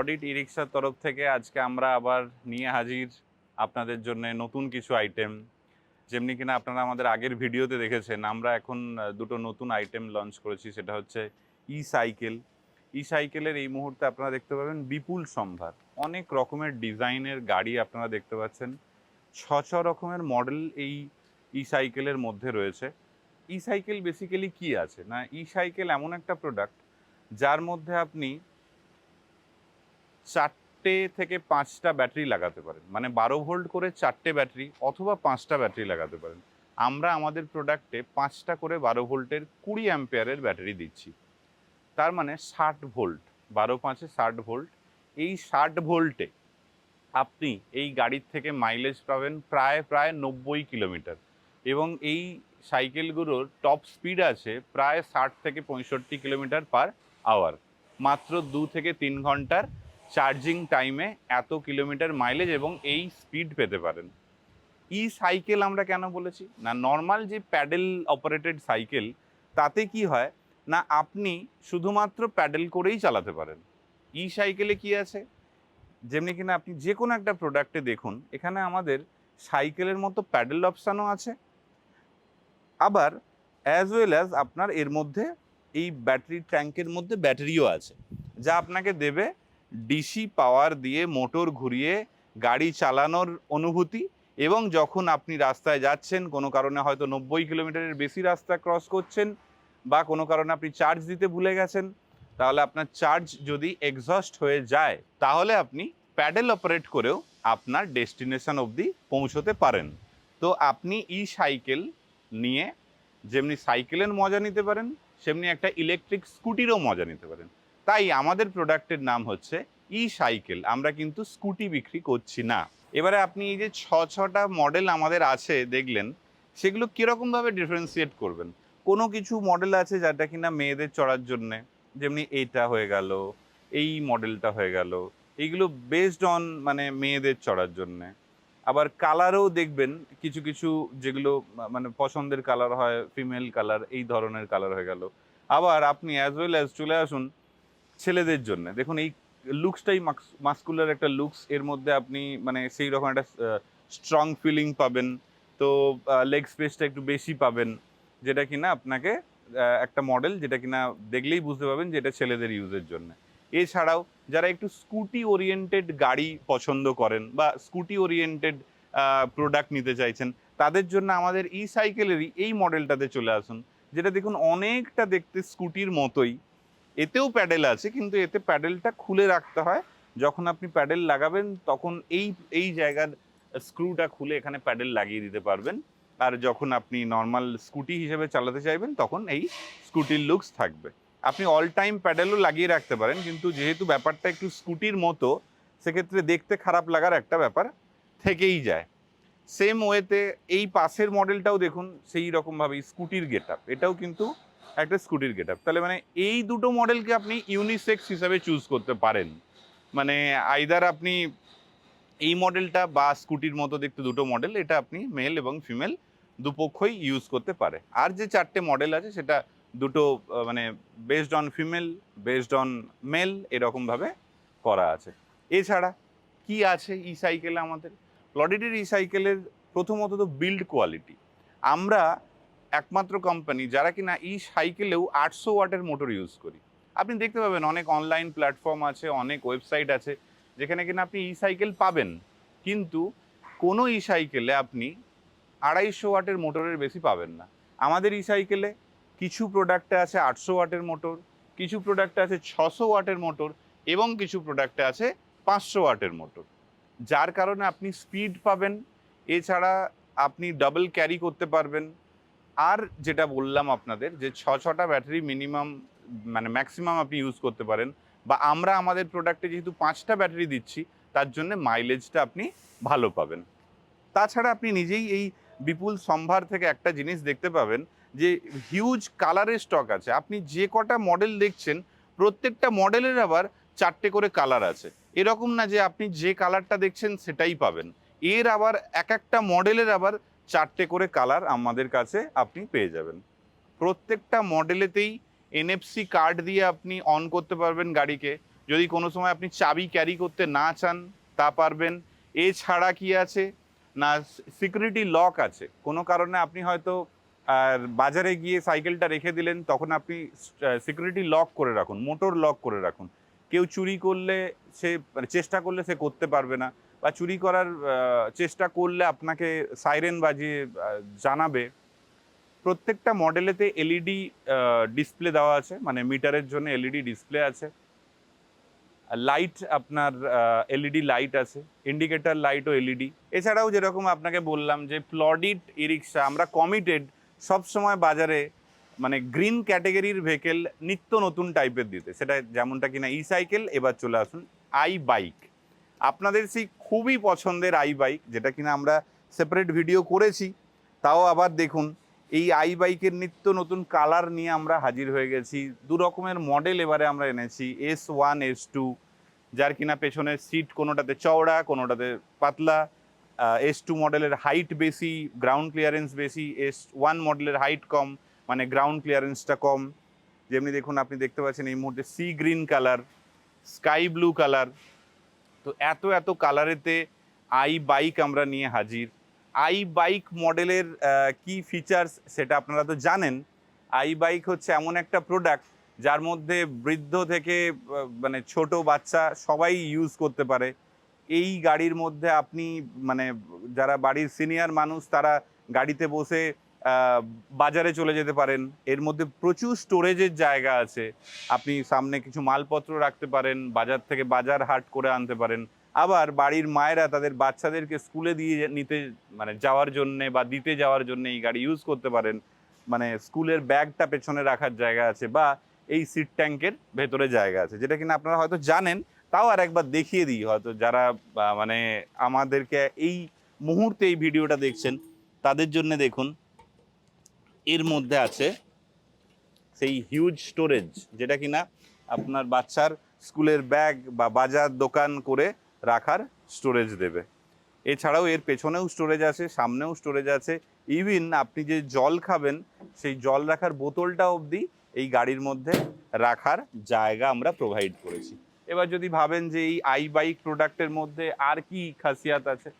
প্লডিট ই রিক্সার তরফ থেকে আজকে আমরা আবার নিয়ে হাজির আপনাদের জন্য নতুন কিছু আইটেম যেমনি কিনা আপনারা আমাদের আগের ভিডিওতে দেখেছেন, আমরা এখন দুটো নতুন আইটেম লঞ্চ করেছি, সেটা হচ্ছে ই সাইকেল ই সাইকেলের এই মুহূর্তে আপনারা দেখতে পাবেন বিপুল সম্ভার। অনেক রকমের ডিজাইনের গাড়ি আপনারা দেখতে পাচ্ছেন। ছ ছ রকমের মডেল এই ই সাইকেলের মধ্যে রয়েছে। ই সাইকেল বেসিক্যালি কি আছে? না ই সাইকেল এমন একটা প্রোডাক্ট যার মধ্যে আপনি চারটে থেকে পাঁচটা ব্যাটারি লাগাতে পারেন। মানে বারো ভোল্ট করে চারটে ব্যাটারি অথবা পাঁচটা ব্যাটারি লাগাতে পারেন। আমরা আমাদের প্রোডাক্টে পাঁচটা করে বারো ভোল্টের কুড়ি অ্যাম্পেয়ারের ব্যাটারি দিচ্ছি। তার মানে ষাট ভোল্ট, বারো পাঁচে ষাট ভোল্ট। এই ষাট ভোল্টে আপনি এই গাড়ির থেকে মাইলেজ পাবেন প্রায় প্রায় নব্বই কিলোমিটার। এবং এই সাইকেলগুলোর টপ স্পিড আছে প্রায় ষাট থেকে পঁয়ষট্টি কিলোমিটার পার আওয়ার মাত্র দু থেকে তিন ঘণ্টার চার্জিং টাইমে এত কিলোমিটার মাইলেজ এবং এই স্পিড পেতে পারেন। ই সাইকেল আমরা কেন বলেছি? না নর্মাল যে প্যাডেল অপারেটেড সাইকেল তাতে কি হয়? না, আপনি শুধুমাত্র প্যাডেল করেই চালাতে পারেন। ই সাইকেলে কি আছে? যেমনি কিনা আপনি যে কোনো একটা প্রোডাক্টে দেখুন, এখানে আমাদের সাইকেলের মতো প্যাডেল অপশানও আছে। আবার অ্যাজ ওয়েল অ্যাজ আপনার এর মধ্যে এই ব্যাটারি ট্যাঙ্কের মধ্যে ব্যাটারিও আছে, যা আপনাকে দেবে ডিসি পাওয়ার দিয়ে মোটর ঘুরিয়ে গাড়ি চালানোর অনুভূতি এবং যখন আপনি রাস্তায় যাচ্ছেন, কোনো কারণে হয়তো নব্বই কিলোমিটারের বেশি রাস্তা ক্রস করছেন বা কোনো কারণে আপনি চার্জ দিতে ভুলে গেছেন, তাহলে আপনার চার্জ যদি এক্সস্ট হয়ে যায়, তাহলে আপনি প্যাডেল অপারেট করেও আপনার ডেস্টিনেশন অবধি পৌঁছতে পারেন। তো আপনি ই সাইকেল নিয়ে, যেমনি সাইকেলের মজা নিতে পারেন, সেমনি একটা ইলেকট্রিক স্কুটিরও মজা নিতে পারেন। তাই আমাদের প্রোডাক্টের নাম হচ্ছে ই সাইকেল আমরা কিন্তু স্কুটি বিক্রি করছি না। এবারে আপনি এই যে ছ ছটা মডেল আমাদের আছে, দেখলেন, সেগুলো কীরকমভাবে ডিফারেন্সিয়েট করবেন? কোনো কিছু মডেল আছে যেটা কিনা মেয়েদের চড়ার জন্যে? যেমনি এইটা হয়ে গেল, এই মডেলটা হয়ে গেল এইগুলো বেসড অন মানে মেয়েদের চড়ার জন্যে। আবার কালারও দেখবেন, কিছু কিছু যেগুলো মানে পছন্দের কালার হয় ফিমেল কালার এই ধরনের কালার হয়ে গেল। আবার আপনি অ্যাজ ওয়েল অ্যাজ চলে আসুন ছেলেদের জন্য। দেখুন, এই লুকসটাই মাস্কুলার একটা লুকস এর মধ্যে আপনি মানে সেই রকম একটা স্ট্রং ফিলিং পাবেন। তো লেগ স্পেসটা একটু বেশি পাবেন, যেটা কিনা আপনাকে একটা মডেল যেটা কিনা দেখলেই বুঝতে পারবেন যে এটা ছেলেদের ইউজের জন্য। এছাড়াও, যারা একটু স্কুটি ওরিয়েন্টেড গাড়ি পছন্দ করেন বা স্কুটি ওরিয়েন্টেড প্রোডাক্ট নিতে চাইছেন, তাদের জন্য আমাদের ই সাইকেলেরই এই মডেলটাতে চলে আসুন। যেটা দেখুন, অনেকটা দেখতে স্কুটির মতোই। এতেও প্যাডেল আছে, কিন্তু এতে প্যাডেলটা খুলে রাখতে হয়। যখন আপনি প্যাডেল লাগাবেন, তখন এই এই জায়গার স্ক্রুটা খুলে এখানে প্যাডেল লাগিয়ে দিতে পারবেন। আর যখন আপনি নর্মাল স্কুটি হিসেবে চালাতে চাইবেন, তখন এই স্কুটির লুকস থাকবে। আপনি অল টাইম প্যাডেলও লাগিয়ে রাখতে পারেন, কিন্তু যেহেতু ব্যাপারটা একটু স্কুটির মতো, সেক্ষেত্রে দেখতে খারাপ লাগার একটা ব্যাপার থেকেই যায়। সেম ওয়েতে এই পাশের মডেলটাও দেখুন, সেই রকমভাবেই, স্কুটির গেট আপ এটাও কিন্তু একটা স্কুটির গেট তাহলে মানে এই দুটো মডেলকে আপনি ইউনিসেক্স হিসাবে চুজ করতে পারেন। মানে আইদার আপনি এই মডেলটা বা স্কুটির মতো দেখতে দুটো মডেল, এটা আপনি মেল এবং ফিমেল দুপক্ষই ইউজ করতে পারে। আর যে চারটে মডেল আছে, সেটা দুটো মানে based on female based on male এরকমভাবে করা আছে। এছাড়া কি আছে ই সাইকেলে আমাদের? প্লডিটের ই সাইকেলের প্রথমত তো বিল্ড কোয়ালিটি আমরা একমাত্র কোম্পানি যারা কিনা ই সাইকেলেও আটশো ওয়াটের মোটর ইউজ করি। আপনি দেখতে পাবেন অনেক অনলাইন প্ল্যাটফর্ম আছে, অনেক ওয়েবসাইট আছে, যেখানে কিনা আপনি ই সাইকেল পাবেন। কিন্তু কোনো ই সাইকেলে আপনি আড়াইশো ওয়াটের মোটরের বেশি পাবেন না। আমাদের ই সাইকেলে কিছু প্রোডাক্টে আছে আটশো ওয়াটের মোটর কিছু প্রোডাক্টে আছে ছশো ওয়াটের মোটর এবং কিছু প্রোডাক্টে আছে পাঁচশো ওয়াটের মোটর যার কারণে আপনি স্পিড পাবেন, এছাড়া আপনি ডাবল ক্যারি করতে পারবেন। আর যেটা বললাম আপনাদের, যে ছ, ছটা ব্যাটারি মিনিমাম মানে ম্যাক্সিমাম আপনি ইউজ করতে পারেন বা আমরা আমাদের প্রোডাক্টে যেহেতু পাঁচটা ব্যাটারি দিচ্ছি, তার জন্য মাইলেজটা আপনি ভালো পাবেন। তাছাড়া আপনি নিজেই এই বিপুল সম্ভার থেকে একটা জিনিস দেখতে পাবেন, যে হিউজ কালারের স্টক আছে। আপনি যে কটা মডেল দেখছেন, প্রত্যেকটা মডেলের আবার চারটে করে কালার আছে। এরকম না যে আপনি যে কালারটা দেখছেন, সেটাই পাবেন। এর আবার এক একটা মডেলের আবার চারটে করে কালার আমাদের কাছে আপনি পেয়ে যাবেন। প্রত্যেকটা মডেলেতেই এনএফসি কার্ড দিয়ে আপনি অন করতে পারবেন গাড়িকে। যদি কোনো সময় আপনি চাবি ক্যারি করতে না চান, তা পারবেন। এছাড়া কি আছে? না সিকিউরিটি লক আছে। কোনো কারণে আপনি হয়তো আর বাজারে গিয়ে সাইকেলটা রেখে দিলেন, তখন আপনি সিকিউরিটি লক করে রাখুন মোটর লক করে রাখুন। কেউ চুরি করলে সে মানে চেষ্টা করলে সে করতে পারবে না বা চুরি করার চেষ্টা করলে আপনাকে সাইরেন বাজিয়ে জানাবে। প্রত্যেকটা মডেলেতে এলইডি ডিসপ্লে দেওয়া আছে মানে মিটারের জন্য এলইডি ডিসপ্লে আছে। লাইট আপনার এলইডি লাইট আছে ইন্ডিকেটর লাইটও এলইডি এছাড়াও যেরকম আপনাকে বললাম যে প্লডিট ই রিক্সা আমরা কমিটেড সবসময় বাজারে মানে গ্রিন ক্যাটেগরির ভেহিকেল নিত্য নতুন টাইপের দিতে। সেটা যেমনটা কিনা ই সাইকেল এবার চলে আসুন আই বাইক আপনাদের সেই খুবই পছন্দের আই বাইক যেটা কিনা আমরা সেপারেট ভিডিও করেছি, তাও আবার দেখুন, এই আই বাইকের নিত্য নতুন কালার নিয়ে আমরা হাজির হয়ে গেছি। দু রকমের মডেল এবারে আমরা এনেছি এস ওয়ান এস টু যার কিনা পেছনের সিট কোনোটাতে চওড়া, কোনোটাতে পাতলা। এস টু মডেলের হাইট বেশি গ্রাউন্ড ক্লিয়ারেন্স বেশি এস ওয়ান মডেলের হাইট কম। মানে গ্রাউন্ড ক্লিয়ারেন্সটা কম। যেমনি দেখুন, আপনি দেখতে পাচ্ছেন এই মুহূর্তে sea green colour sky blue colour তো এত এত কালারেতে আই বাইক আমরা নিয়ে হাজির। আই বাইক মডেলের কি ফিচার্স সেটা আপনারা তো জানেন। আই বাইক হচ্ছে এমন একটা প্রোডাক্ট যার মধ্যে বৃদ্ধ থেকে মানে ছোট বাচ্চা সবাই ইউজ করতে পারে। এই গাড়ির মধ্যে আপনি মানে যারা বাড়ির সিনিয়র মানুষ, তারা গাড়িতে বসে বাজারে চলে যেতে পারেন। এর মধ্যে প্রচুর স্টোরেজের জায়গা আছে। আপনি সামনে কিছু মালপত্র রাখতে পারেন, বাজার থেকে বাজার হাট করে আনতে পারেন। আবার বাড়ির মায়েরা তাদের বাচ্চাদেরকে স্কুলে দিয়ে নিতে মানে যাওয়ার জন্যে বা দিতে যাওয়ার জন্য এই গাড়ি ইউজ করতে পারেন। মানে স্কুলের ব্যাগটা পেছনে রাখার জায়গা আছে বা এই সিট ট্যাঙ্কের ভেতরে জায়গা আছে। যেটা কিনা আপনারা হয়তো জানেন, তাও আর একবার দেখিয়ে দিই। হয়তো যারা মানে আমাদেরকে এই মুহূর্তে এই ভিডিওটা দেখছেন, তাদের জন্য দেখুন এর মধ্যে আছে সেই হিউজ স্টোরেজ যেটা কিনা আপনার বাচ্চার স্কুলের ব্যাগ বা বাজার দোকান করে রাখার স্টোরেজ দেবে। এছাড়াও এর পেছনেও স্টোরেজ আছে, সামনেও স্টোরেজ আছে। ইভিন আপনি যে জল খাবেন, সেই জল রাখার বোতলটা অবধি এই গাড়ির মধ্যে রাখার জায়গা আমরা প্রোভাইড করেছি। এবার যদি ভাবেন যে এই আই বাইক প্রোডাক্টের মধ্যে আর কি খাসিয়াত আছে?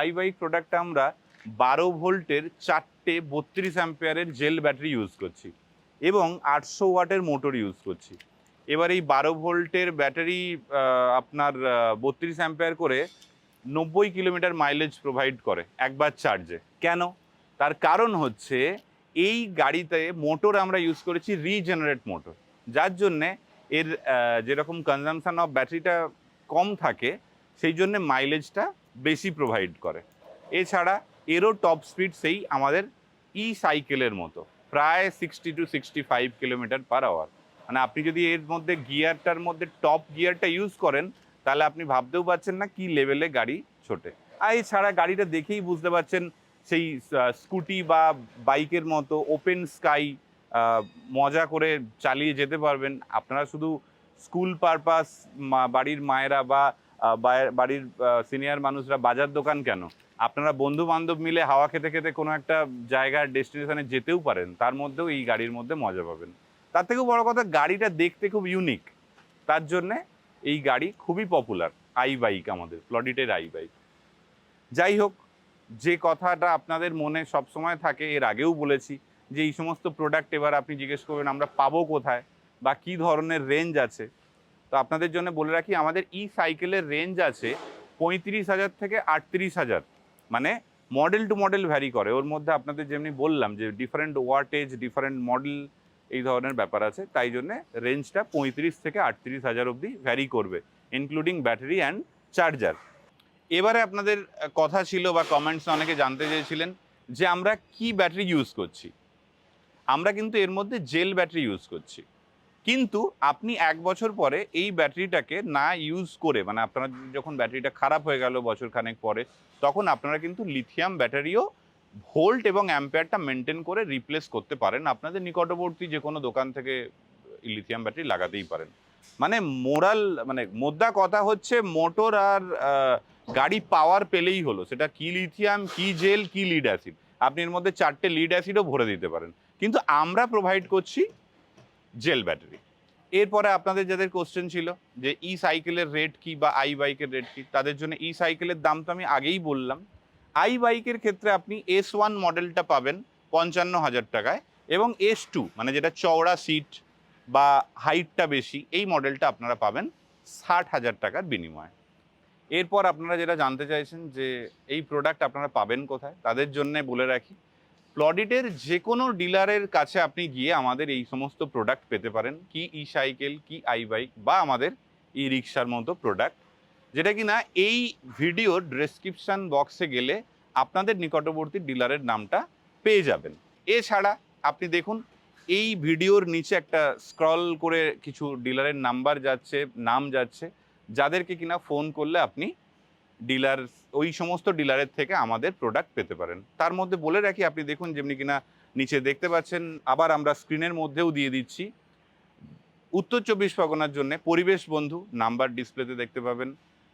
আই বাইক প্রোডাক্টটা আমরা বারো ভোল্টের চারটে বত্রিশ অ্যাম্পিয়ারের জেল ব্যাটারি ইউজ করছি এবং আটশো ওয়াটের মোটর ইউজ করছি। এবার এই বারো ভোল্টের ব্যাটারি আপনার বত্রিশ অ্যাম্পিয়ার করে নব্বই কিলোমিটার মাইলেজ প্রোভাইড করে একবার চার্জে কেন? তার কারণ হচ্ছে এই গাড়িতে মোটর আমরা ইউজ করেছি রিজেনারেট মোটর যার জন্যে এর যেরকম কনজামশান অফ ব্যাটারিটা কম থাকে, সেই জন্যে মাইলেজটা বেশি প্রোভাইড করে। এছাড়া এরও টপ স্পিড সেই আমাদের ই সাইকেলের মতো। প্রায় sixty to sixty five kilometre per hour মানে আপনি যদি এর মধ্যে গিয়ারটার মধ্যে টপ গিয়ারটা ইউজ করেন, তাহলে আপনি ভাবতেও পারছেন না কি লেভেলে গাড়ি ছোটে। আর এছাড়া গাড়িটা দেখেই বুঝতে পারছেন সেই স্কুটি বা বাইকের মতো ওপেন স্কাই মজা করে চালিয়ে যেতে পারবেন। আপনারা শুধু স্কুল পারপাস বাড়ির মায়েরা বা বাড়ির সিনিয়র মানুষরা বাজার দোকান কেন? আপনারা বন্ধু বান্ধব মিলে হাওয়া খেতে খেতে কোনো একটা জায়গার ডেস্টিনেশনে যেতেও পারেন, তার মধ্যেও এই গাড়ির মধ্যে মজা পাবেন। তার থেকেও বড় কথা, গাড়িটা দেখতে খুব ইউনিক তার জন্যে এই গাড়ি খুবই পপুলার আই বাইক আমাদের প্লডিটের আই বাইক যাই হোক, যে কথাটা আপনাদের মনে সবসময় থাকে, এর আগেও বলেছি যে এই সমস্ত প্রোডাক্ট এবার আপনি জিজ্ঞেস করবেন, আমরা পাবো কোথায় বা কি ধরনের রেঞ্জ আছে? তো আপনাদের জন্য বলে রাখি, আমাদের ই সাইকেলের রেঞ্জ আছে পঁয়ত্রিশ হাজার থেকে আটত্রিশ হাজার। মানে মডেল টু মডেল ভ্যারি করে। ওর মধ্যে আপনাদের যেমনি বললাম যে ডিফারেন্ট ওয়াটেজ ডিফারেন্ট মডেল এই ধরনের ব্যাপার আছে, তাই জন্যে রেঞ্জটা পঁয়ত্রিশ থেকে আটত্রিশ হাজার অবধি ভ্যারি করবে ইনক্লুডিং ব্যাটারি অ্যান্ড চার্জার এবারে আপনাদের কথা ছিল বা কমেন্টস অনেকে জানতে চেয়েছিলেন যে আমরা কি ব্যাটারি ইউজ করছি। আমরা কিন্তু এর মধ্যে জেল ব্যাটারি ইউজ করছি। কিন্তু আপনি এক বছর পরে এই ব্যাটারিটাকে না ইউজ করে মানে আপনার যখন ব্যাটারিটা খারাপ হয়ে গেল বছর খানেক পরে, তখন আপনারা কিন্তু লিথিয়াম ব্যাটারিও ভোল্ট এবং অ্যাম্পেয়ারটা মেনটেন করে রিপ্লেস করতে পারেন। আপনাদের নিকটবর্তী যে কোনো দোকান থেকে লিথিয়াম ব্যাটারি লাগাতেই পারেন। মানে মোরাল মানে মোদ্দা কথা হচ্ছে মোটর আর গাড়ি পাওয়ার পেলেই হলো। সেটা কি লিথিয়াম কি জেল কি লিড অ্যাসিড আপনি এর মধ্যে চারটে লিড অ্যাসিডও ভরে দিতে পারেন। কিন্তু আমরা প্রোভাইড করছি জেল ব্যাটারি। এরপরে আপনাদের যাদের কোশ্চেন ছিল যে ই সাইকেলের রেট কি বা আই বাইকের রেট কি, তাদের জন্য ই সাইকেলের দাম তো আমি আগেই বললাম। আই বাইকের ক্ষেত্রে আপনি এস ওয়ান মডেলটা পাবেন পঞ্চান্ন হাজার টাকায় এবং এস টু মানে যেটা চওড়া সিট বা হাইটটা বেশি, এই মডেলটা আপনারা পাবেন ষাট হাজার টাকার বিনিময়ে। এরপর আপনারা যেটা জানতে চাইছেন যে এই প্রোডাক্ট আপনারা পাবেন কোথায়, তাদের জন্যে বলে রাখি প্লডিটের যে কোনো ডিলারের কাছে আপনি গিয়ে আমাদের এই সমস্ত প্রোডাক্ট পেতে পারেন। কি ই সাইকেল কি আই বাইক বা আমাদের ই রিক্সার মতো প্রোডাক্ট যেটা কি না এই ভিডিওর ডেসক্রিপশন বক্সে গেলে আপনাদের নিকটবর্তী ডিলারের নামটা পেয়ে যাবেন। এছাড়া আপনি দেখুন, এই ভিডিওর নিচে একটা স্ক্রল করে কিছু ডিলারের নাম্বার যাচ্ছে, নাম যাচ্ছে। যাদেরকে কিনা ফোন করলে আপনি ডিলার ওই সমস্ত ডিলারের থেকে আমাদের প্রোডাক্ট পেতে পারেন। তার মধ্যে বলে রাখি, আপনি দেখুন যেমনি কিনা নিচে দেখতে পাচ্ছেন, আবার আমরা স্ক্রিনের মধ্যেও দিয়ে দিচ্ছি। উত্তর চব্বিশ পরগনার জন্য পরিবেশ বন্ধু, নাম্বার ডিসপ্লেতে দেখতে পাবেন।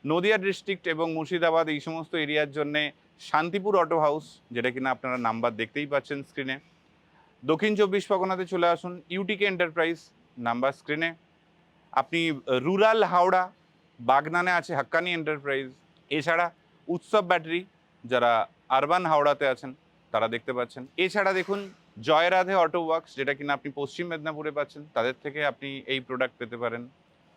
নদিয়া ডিস্ট্রিক্ট এবং মুর্শিদাবাদ, এই সমস্ত এরিয়ার জন্য শান্তিপুর অটো হাউস যেটা কিনা আপনারা নাম্বার দেখতেই পাচ্ছেন স্ক্রিনে দক্ষিণ চব্বিশ পরগনাতে চলে আসুন ইউটিকে এন্টারপ্রাইজ নাম্বার স্ক্রিনে আপনি রুরাল হাওড়া, বাগনানে আছে হাক্কানি এন্টারপ্রাইজ এছাড়া উৎসব ব্যাটারি যারা আরবান হাওড়াতে আছেন, তারা দেখতে পাচ্ছেন। এছাড়া দেখুন জয়রাধে অটো ওয়ার্কস, যেটা কিনা আপনি পশ্চিম মেদিনীপুরে পাচ্ছেন, তাদের থেকে আপনি এই প্রোডাক্ট পেতে পারেন।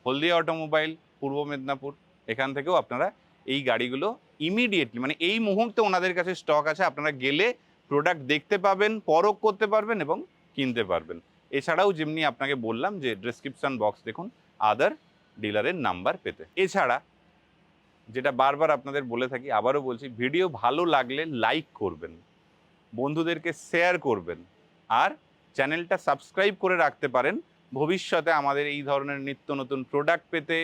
হলদিয়া অটোমোবাইল, পূর্ব মেদিনীপুর, এখান থেকেও আপনারা এই গাড়িগুলো ইমিডিয়েটলি মানে এই মুহূর্তে ওনাদের কাছে স্টক আছে, আপনারা গেলে প্রোডাক্ট দেখতে পাবেন, পরখ করতে পারবেন এবং কিনতে পারবেন। এছাড়াও যেমনি আপনাকে বললাম যে ডেসক্রিপশন বক্স দেখুন আদার ডিলারের নাম্বার পেতে। এছাড়া যেটা বারবার আপনাদের বলে থাকি, আবারও বলছি ভিডিও ভালো লাগলে লাইক করবেন, বন্ধুদেরকে শেয়ার করবেন, আর চ্যানেলটা সাবস্ক্রাইব করে রাখতে পারেন। ভবিষ্যতে আমাদের এই ধরনের নিত্য নতুন প্রোডাক্ট পেতে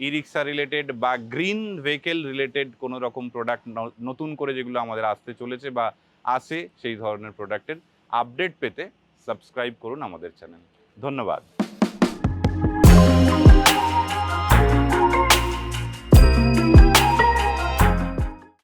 ই রিক্সা রিলেটেড বা গ্রিন ভেহিকেল রিলেটেড কোনো রকম প্রোডাক্ট নতুন করে যেগুলো আমাদের আসতে চলেছে বা আসে, সেই ধরনের প্রোডাক্টের আপডেট পেতে সাবস্ক্রাইব করুন আমাদের চ্যানেল ধন্যবাদ।